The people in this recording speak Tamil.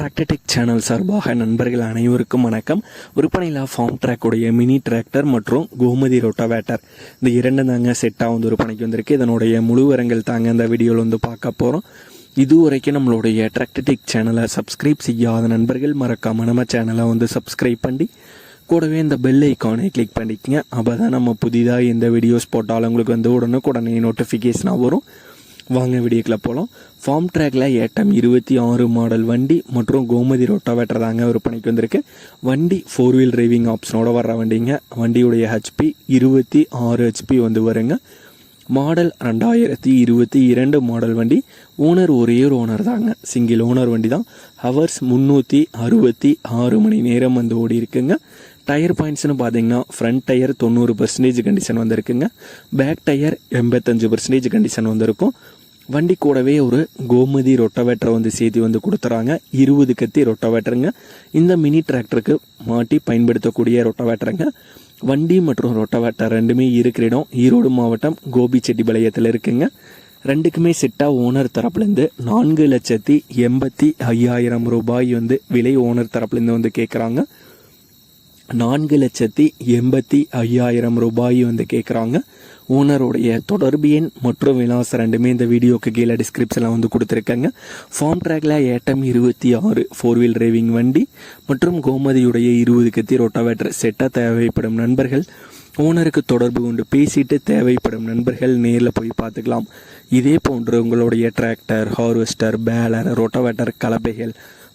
டிராக்டர்டெக் சேனல் சார்பாக நண்பர்கள் அனைவருக்கும் வணக்கம். விற்பனையில் ஃபார்ம் ட்ராக்குடைய மினி டிராக்டர் மற்றும் கோமதி ரோட்டாவேட்டர் இந்த இரண்டு தாங்க செட்டாக வந்து விற்பனைக்கு வந்திருக்கு. இதனுடைய முழு விவரங்கள் தாங்க இந்த வீடியோவில் வந்து பார்க்க போகிறோம் இதுவரைக்கும் நம்மளுடைய டிராக்டர்டெக் சேனலை சப்ஸ்கிரைப் செய்யாத நண்பர்கள் மறக்காம நம்ம சேனலை வந்து சப்ஸ்கிரைப் பண்ணி கூடவே இந்த பெல் ஐக்கானை கிளிக் பண்ணிக்கங்க. அப்போ தான் நம்ம புதிதாக எந்த வீடியோஸ் போட்டாலும் உங்களுக்கு வந்து உடனுக்குடனே நோட்டிஃபிகேஷனாக வரும். வாங்க வீடியோக்குள்ள போகலாம் ஃபார்ம் ட்ராக்ல ஏட்டம் இருபத்தி ஆறு மாடல் வண்டி மற்றும் கோமதி ரோட்டோவேட்டர் தாங்க விற்பனைக்கு வந்திருக்கு. வண்டி ஃபோர் வீல் டிரைவிங் ஆப்ஷனோட வர்ற வண்டிங்க. வண்டியுடைய ஹெச்பி இருபத்தி ஆறு ஹெச்பி வந்து வருங்க. மாடல் ரெண்டாயிரத்தி இருபத்தி இரண்டு மாடல் வண்டி. ஓனர் ஒரே ஒரு ஓனர் தாங்க. சிங்கிள் ஓனர் வண்டி தான் ஹவர்ஸ் முந்நூற்றி அறுபத்தி ஆறு மணி நேரம் வந்து ஓடி இருக்குங்க. டயர் பாயிண்ட்ஸ்னு பார்த்தீங்கன்னா ஃப்ரண்ட் டயர் தொண்ணூறு பர்சன்டேஜ் கண்டிஷன் வந்திருக்குங்க. பேக் டயர் எண்பத்தஞ்சு பர்சன்டேஜ் கண்டிஷன் வந்திருக்கும். வண்டி கூடவே ஒரு கோமதி ரொட்டவேட்டரை வந்து சேர்த்து வந்து கொடுத்துறாங்க. இருபது கத்தி ரொட்டவேட்டருங்க. இந்த மினி டிராக்டருக்கு மாட்டி பயன்படுத்தக்கூடிய ரொட்டவேட்டருங்க. வண்டி மற்றும் ரொட்டவேட்டர் ரெண்டுமே இருக்கிற இடம் ஈரோடு மாவட்டம் கோபிச்செட்டிப்பாளையத்தில் இருக்குங்க. ரெண்டுக்குமே செட்டாக ஓனர் தரப்புலேருந்து நான்கு லட்சத்தி எண்பத்தி ஐயாயிரம் ரூபாய் வந்து விலை ஓனர் தரப்புலேருந்து வந்து கேட்குறாங்க நான்கு லட்சத்தி எண்பத்தி ஐயாயிரம் ரூபாய் வந்து கேட்குறாங்க ஓனருடைய தொடர்பு எண் மற்றும் விலாசம் ரெண்டுமே இந்த வீடியோக்கு கீழே டிஸ்கிரிப்ஷனில் வந்து கொடுத்துருக்காங்க. ஃபார்ம் ட்ராக்ல ஏட்டம் இருபத்தி ஆறு ஃபோர் வீல் டிரைவிங் வண்டி மற்றும் கோமதியுடைய இருபது கத்தி ரோட்டாவேட்டர் செட்டாக தேவைப்படும் நண்பர்கள். ஓனருக்கு தொடர்பு கொண்டு பேசிட்டு தேவைப்படும் நண்பர்கள் நேரில் போய் பார்த்துக்கலாம். இதே போன்று உங்களுடைய டிராக்டர் ஹார்வெஸ்டர் பேலர் ரொட்டாவேட்டர் கலப்பைகள்